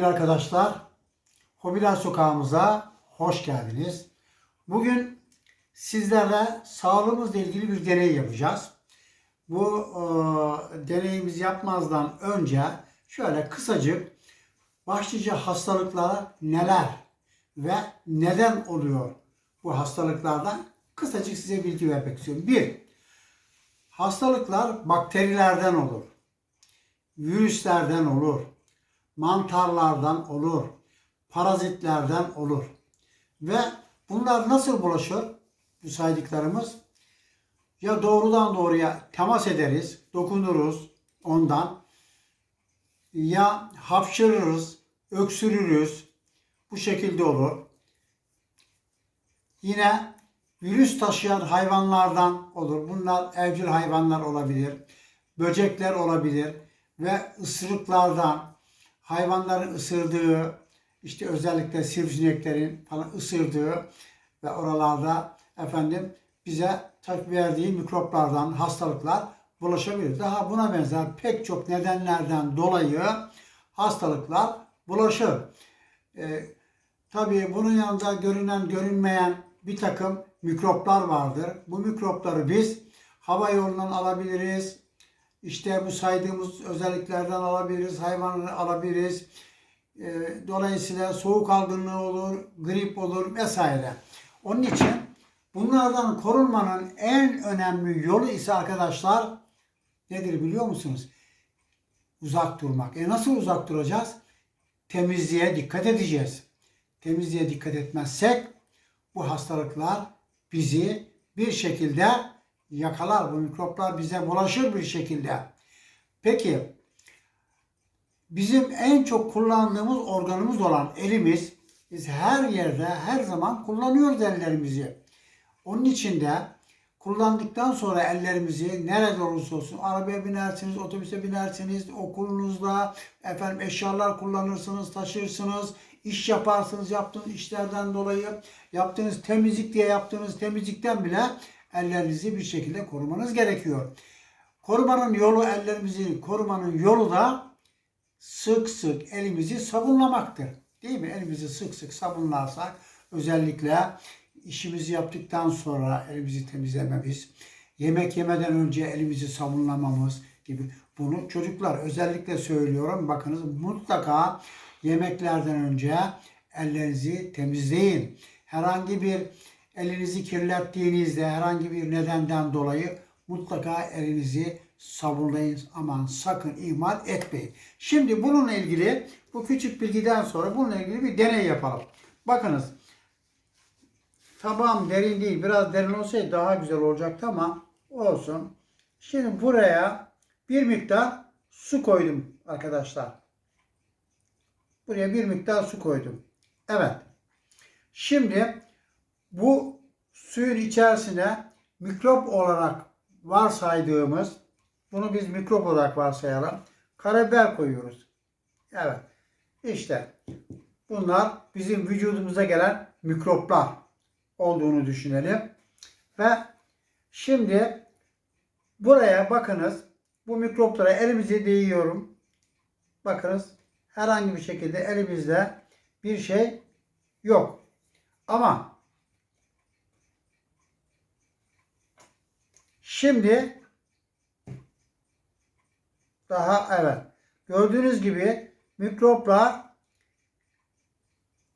Sevgili arkadaşlar, Hobiler Sokağımıza hoş geldiniz. Bugün sizlerle sağlığımızla ilgili bir deney yapacağız. Bu e, deneyimizi yapmazdan önce şöyle kısacık başlıca hastalıklar neler ve neden oluyor bu hastalıklardan kısacık size bilgi vermek istiyorum. Bir, hastalıklar bakterilerden olur, virüslerden olur, mantarlardan olur, parazitlerden olur. Ve bunlar nasıl bulaşır? Bu saydıklarımız ya doğrudan doğruya temas ederiz, dokunuruz ondan ya hapşırırız, öksürürüz. Bu şekilde olur. Yine virüs taşıyan hayvanlardan olur. Bunlar evcil hayvanlar olabilir, böcekler olabilir ve ısırıklardan, hayvanların ısırdığı, işte özellikle sivrisineklerin falan ısırdığı ve oralarda efendim bize tak verdiği mikroplardan hastalıklar bulaşabilir. Daha buna benzer pek çok nedenlerden dolayı hastalıklar bulaşır. Ee, tabii bunun yanında görünen görünmeyen bir takım mikroplar vardır. Bu mikropları biz hava yolundan alabiliriz. İşte bu saydığımız özelliklerden alabiliriz, hayvanları alabiliriz. Ee, Dolayısıyla soğuk algınlığı olur, grip olur vesaire. Onun için bunlardan korunmanın en önemli yolu ise arkadaşlar nedir biliyor musunuz? Uzak durmak. E nasıl uzak duracağız? Temizliğe dikkat edeceğiz. Temizliğe dikkat etmezsek bu hastalıklar bizi bir şekilde yakalar. Bu mikroplar bize bulaşır bir şekilde. Peki bizim en çok kullandığımız organımız olan elimiz biz her yerde her zaman kullanıyoruz ellerimizi. Onun için de kullandıktan sonra ellerimizi nerede olursa olsun arabaya binersiniz, otobüse binersiniz, okulunuzda efendim eşyalar kullanırsınız, taşırsınız, iş yaparsınız yaptığınız işlerden dolayı yaptığınız temizlik diye yaptığınız temizlikten bile ellerinizi bir şekilde korumanız gerekiyor. Korumanın yolu ellerimizi korumanın yolu da sık sık elimizi sabunlamaktır. Değil mi? Elimizi sık sık sabunlarsak özellikle işimizi yaptıktan sonra elimizi temizlememiz, yemek yemeden önce elimizi sabunlamamız gibi bunu çocuklar özellikle söylüyorum. Bakınız mutlaka yemeklerden önce ellerinizi temizleyin. Herhangi bir elinizi kirlettiğinizde herhangi bir nedenden dolayı mutlaka elinizi sabunlayın. Aman sakın ihmal etmeyin. Şimdi bununla ilgili bu küçük bilgiden sonra bununla ilgili bir deney yapalım. Bakınız tabağım derin değil. Biraz derin olsaydı daha güzel olacaktı ama olsun. Şimdi buraya bir miktar su koydum arkadaşlar. Buraya bir miktar su koydum. Evet. Şimdi bu suyun içerisine mikrop olarak varsaydığımız bunu biz mikrop olarak varsayalım. Karabiber koyuyoruz. Evet. İşte bunlar bizim vücudumuza gelen mikroplar olduğunu düşünelim. Ve şimdi buraya bakınız. Bu mikroplara elimizi değiyorum. Bakınız herhangi bir şekilde elimizde bir şey yok. Ama şimdi daha evet. Gördüğünüz gibi mikroplar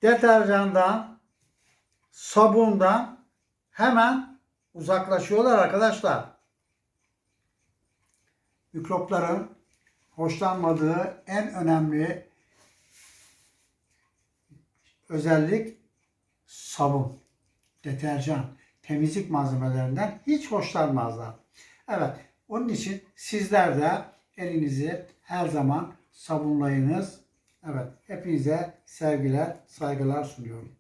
deterjandan, sabundan hemen uzaklaşıyorlar arkadaşlar. Mikropların hoşlanmadığı en önemli özellik sabun, deterjan, temizlik malzemelerinden hiç hoşlanmazlar. Evet, onun için sizler de elinizi her zaman sabunlayınız. Evet, hepinize sevgiler, saygılar sunuyorum.